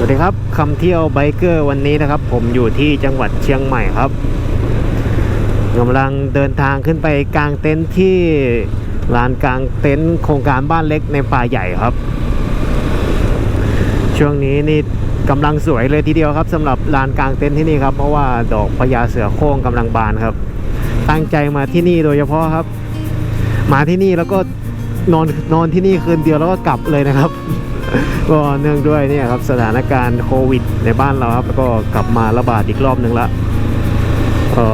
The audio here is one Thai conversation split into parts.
สวัสดีครับคำเที่ยวไบเกอร์วันนี้นะครับ ผมอยู่ที่จังหวัดเชียงใหม่ครับกำลังเดินทางขึ้นไปกลางเต็นท์ที่ลานกลางเต็นท์โครงการบ้านเล็กในป่าใหญ่ครับ ช่วงนี้นี่กำลังสวยเลยทีเดียวครับสำหรับลานกลางเต็นท์ที่นี่ครับ เพราะว่าดอกพญาเสือโคร่งกำลังบานครับ ตั้งใจมาที่นี่โดยเฉพาะครับ มาที่นี่แล้วก็นอนนอนที่นี่คืนเดียวแล้วก็กลับเลยนะครับ ก็เนื่องด้วยเนี่ยครับสถานการณ์โควิด ในบ้านเราครับแล้วก็กลับมาระบาดอีกรอบหนึ่งละก็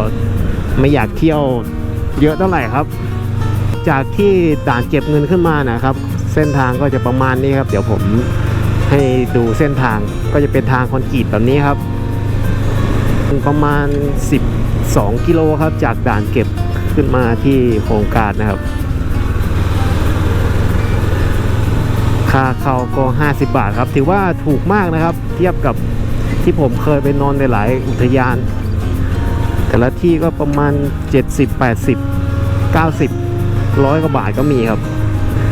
ไม่อยากเที่ยวเยอะเท่าไหร่ครับ จากที่ด่านเก็บเงินขึ้นมานะครับ เส้นทางก็จะประมาณนี้ครับ เดี๋ยวผมให้ดูเส้นทางก็จะเป็นทางคอนกรีตแบบนี้ครับ ประมาณ 12 กิโลครับ จากด่านเก็บขึ้นมาที่โครงการนะครับ ค่าเข้าก็ 50 บาทครับ ถือว่าถูกมากนะครับ เทียบกับที่ผมเคยไปนอนในหลายอุทยาน แต่ละที่ก็ประมาณ 70 80 90ร้อยกว่าบาทก็มีครับ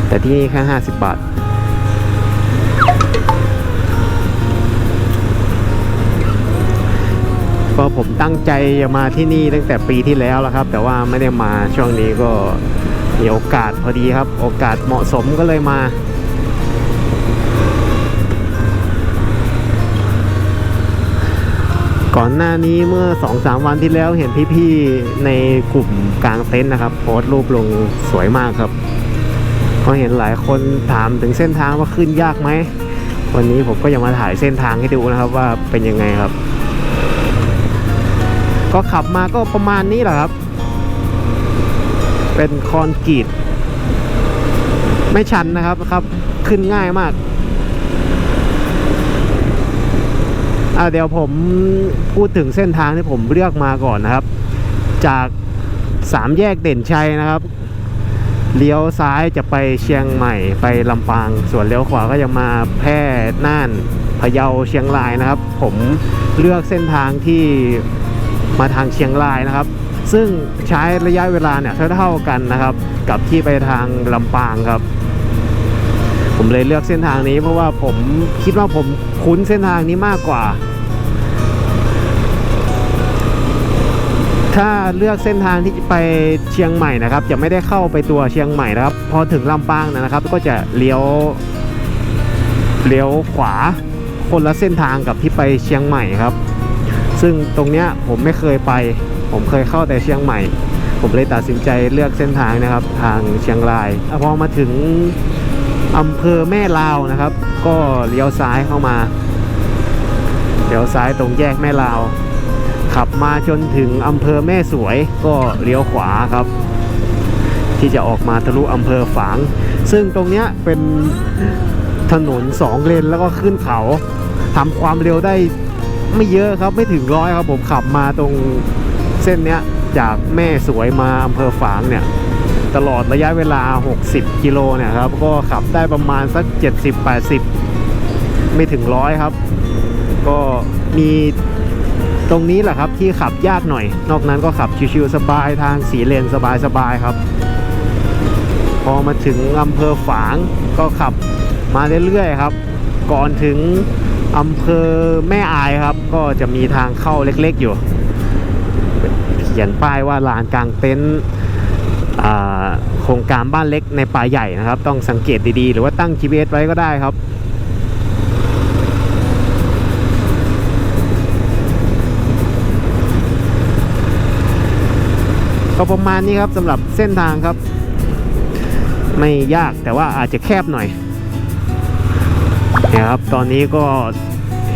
แต่ที่นี่แค่ 50 บาทก็ผมตั้งใจจะมาที่นี่ตั้งแต่ปีที่แล้วแล้วครับ แต่ว่าไม่ได้มาช่วงนี้ก็มีโอกาสพอดีครับ โอกาสเหมาะสมก็เลยมา ก่อนหน้านี้เมื่อ2อสาวันที่แล้วเห็นพี่ๆในกลุ่มกลางเต็นท์นะครับโพสต์รูปลงสวยมากครับก็เห็นหลายคนถามถึงเส้นทางว่าขึ้นยากไหม วันนี้ผมก็จะมาถ่ายเส้นทางให้ดูนะครับว่าเป็นยังไงครับ ก็ขับมาก็ประมาณนี้แหละครับ เป็นคอนกรีตไม่ชันนะครับครับ ขึ้นง่ายมาก อ่าเดี๋ยวผมพูดถึงเส้นทางที่ผมเลือกมาก่อนนะครับ จากสามแยกเด่นชัยนะครับ เลี้ยวซ้ายจะไปเชียงใหม่ไปลำปาง ส่วนเลี้ยวขวาก็จะมาแพร่น่านพะเยาเชียงรายนะครับ ผมเลือกเส้นทางที่มาทางเชียงรายนะครับ ซึ่งใช้ระยะเวลาเนี่ยเท่าๆกันนะครับ กับที่ไปทางลำปางครับ ผมเลยเลือกเส้นทางนี้เพราะว่าผมคิดว่าผมคุ้นเส้นทางนี้มากกว่า ถ้าเลือกเส้นทางที่ไปเชียงใหม่นะครับ จะไม่ได้เข้าไปตัวเชียงใหม่นะครับ พอถึงลำปางนะครับ ก็จะเลี้ยวเลี้ยวขวาคนละเส้นทางกับที่ไปเชียงใหม่ครับ ซึ่งตรงเนี้ยผมไม่เคยไป ผมเคยเข้าแต่เชียงใหม่ ผมเลยตัดสินใจเลือกเส้นทางนะครับ ทางเชียงรายพอมาถึงอำเภอแม่ลาวนะครับ ก็เลี้ยวซ้ายเข้ามาเลี้ยวซ้ายตรงแยกแม่ลาว ขับมาจนถึงอำเภอแม่สวยก็เลี้ยวขวาครับ ที่จะออกมาทะลุอำเภอฝาง ซึ่งตรงเนี้ยเป็นถนนสองเลนแล้วก็ขึ้นเขาทำความเร็วได้ไม่เยอะครับไม่ถึงร้อยครับผมขับมาตรงเส้นเนี้ยจากแม่สวยมาอำเภอฝางเนี่ยตลอดระยะเวลา 60 กิโลเนี่ยครับก็ขับได้ประมาณสัก 70-80 ไม่ถึงร้อยครับ ก็มี ตรงนี้แหละครับที่ขับยากหน่อย นอกนั้นก็ขับชิวๆสบายทางสีเลนสบายๆครับ พอมาถึงอำเภอฝางก็ขับมาเรื่อยๆครับ ก่อนถึงอำเภอแม่อายครับ ก็จะมีทางเข้าเล็กๆอยู่เขียนป้ายว่าลานกลางเต็นท์โครงการบ้านเล็กในป่าใหญ่นะครับ ต้องสังเกตดีๆ หรือว่าตั้ง GPS ไว้ก็ได้ครับ ก็ประมาณนี้ครับสำหรับเส้นทางครับ ไม่ยากแต่ว่าอาจจะแคบหน่อยนี่ยครับตอนนี้ก็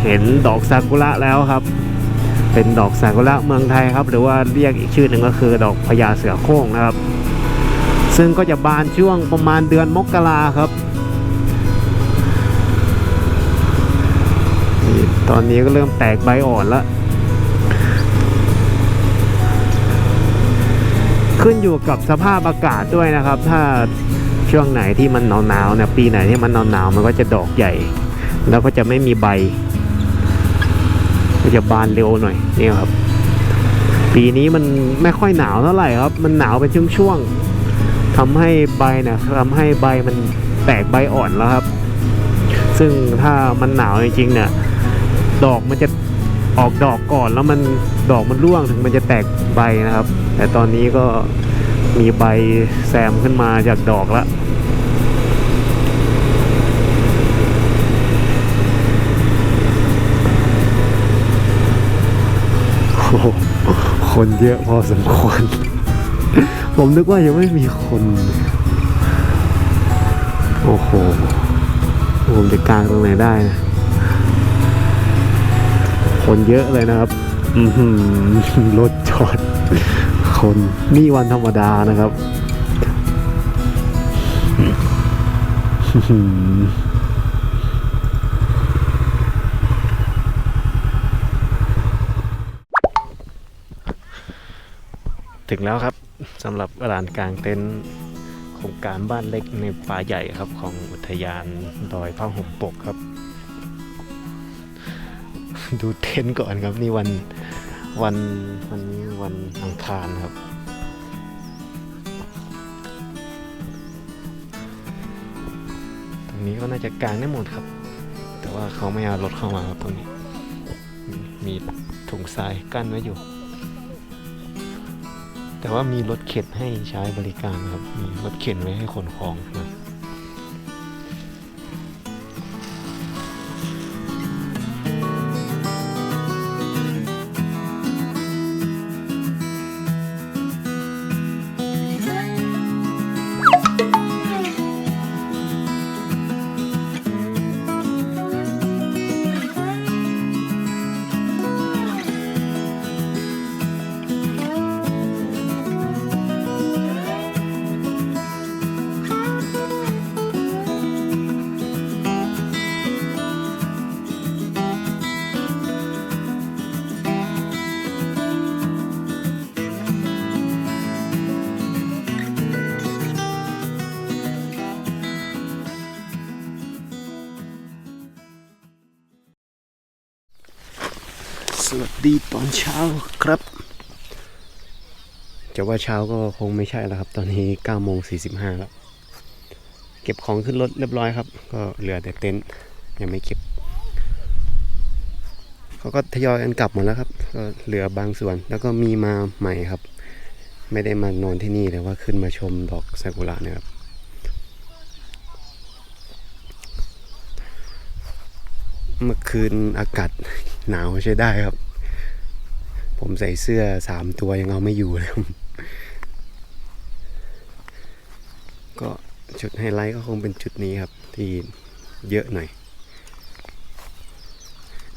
เห็นดอกซากุระแล้วครับ เป็นดอกซากุระเมืองไทยครับ หรือว่าเรียกอีกชื่อหนึ่งก็คือดอกพญาเสือโคร่งนะครับ ซึ่งก็จะบานช่วงประมาณเดือนมกราครับ ตอนนี้ก็เริ่มแตกใบอ่อนแล้ว ขึ้นอยู่กับสภาพอากาศด้วยนะครับ ถ้าช่วงไหนที่มันหนาวๆเนี่ยปีไหนที่มันหนาวๆมันก็จะดอกใหญ่ แล้วก็จะไม่มีใบก็จะบานเร็วหน่อยนี่ครับ ปีนี้มันไม่ค่อยหนาวเท่าไหร่ครับ มันหนาวเป็นช่วงๆทำให้ใบเนี่ยทำให้ใบมันแตกใบอ่อนแล้วครับ ซึ่งถ้ามันหนาวจริงๆเนี่ยดอกมันจะออกดอกก่อนแล้วมันดอกมันร่วงถึงมันจะแตกใบนะครับ แต่ตอนนี้ก็มีใบแซมขึ้นมาจากดอกละคนเยอะพอสมควร ผมนึกว่ายังไม่มีคน โอ้โห ผมจะกลางตรงไหนได้นะ คนเยอะเลยนะครับ อืรถจอด คนนี่วันธรรมดานะครับถึงแล้วครับสำหรับลานกลางเต็นท์โครงการบ้านเล็กในป่าใหญ่ครับของอุทยานดอยพระห่มปกครับ ดูเต็นท์ก่อนครับนี่วัน วันวันนี้วันอังคารครับ ตรงนี้ก็น่าจะกางได้หมดครับ แต่ว่าเขาไม่เอารถเข้ามาครับตรงนี้ มีถุงทรายกั้นไว้อยู่ แต่ว่ามีรถเข็นให้ใช้บริการครับ มีรถเข็นไว้ให้ขนของนะ สวัสดีตอนเช้าครับ จะว่าเช้าก็คงไม่ใช่แล้วครับ ตอนนี้9โมง45แล้ว เก็บของขึ้นรถเรียบร้อยครับ ก็เหลือแต่เต็นท์ยังไม่เก็บ เขาก็ทยอยกันกลับหมดแล้วครับ ก็เหลือบางส่วน แล้วก็มีมาใหม่ครับ ไม่ได้มานอนที่นี่แต่ว่าขึ้นมาชมดอกซากุระนี่ยครับ เมื่อคืนอากาศหนาวใช้ได้ครับ ผมใส่เสื้อสามตัวยังเอาไม่อยู่เลยก็จุดไฮไลท์ก็คงเป็นจุดนี้ครับ ที่เยอะหน่อย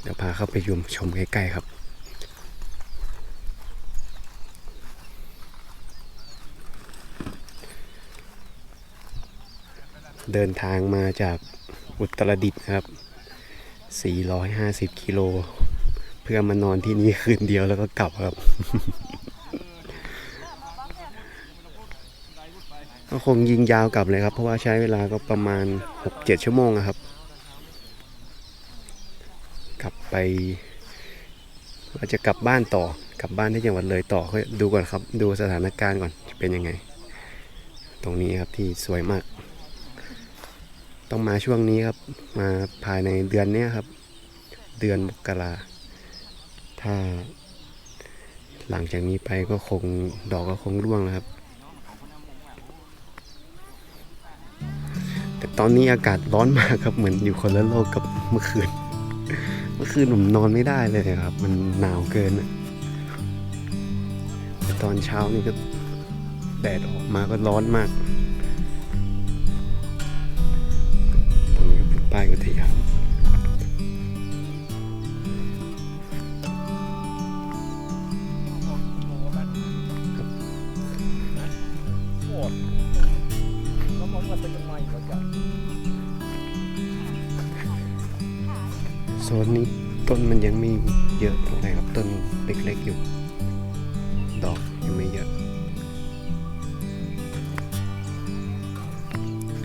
เดี๋ยวพาเข้าไปยมชมใกล้ๆครับเดินทางมาจากอุตรดิตถ์นะครับ 450กิโล เพื่อมานอนที่นี่คืนเดียวแล้วก็กลับครับ ก็คงยิงยาวกลับเลยครับ เพราะว่าใช้เวลาก็ประมาณ 6-7 ชั่วโมงอะครับ กลับไปว่าจะกลับบ้านต่อกลับบ้านที่จังหวัดเลยต่อก็ดูก่อนครับ ดูสถานการณ์ก่อนจะเป็นยังไง ตรงนี้ครับที่สวยมาก ต้องมาช่วงนี้ครับ มาภายในเดือนนี้ครับ เดือนมกราถ้า หลังจากนี้ไปก็คงดอกก็คงร่วงแล้วครับ แต่ตอนนี้อากาศร้อนมากครับเหมือนอยู่คนละโลกกับเมื่อคืน เมื่อคืนผมนอนไม่ได้เลยครับ มันหนาวเกินอะแต่ตอนเช้านี่ก็แดดออกมาก็ร้อนมาก ซนนี้ต้นมันยังไม่เยอะเท่าไหร่ครับต้นเล็กๆอยู่ ดอกยังไม่เยอะ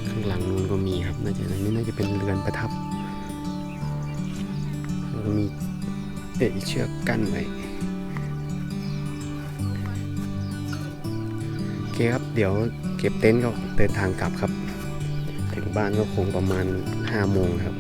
ข้างหลังนู้นก็มีครับน่าจะนนี้น่าจะเป็นเรือนประทับแล้วก็มีเอะเชือกกั้นไว้โอเคครับ เดี๋ยวเก็บเต็นท์ก็เดินทางกลับครับ ถึงบ้านก็คงประมาณ5โมงครับ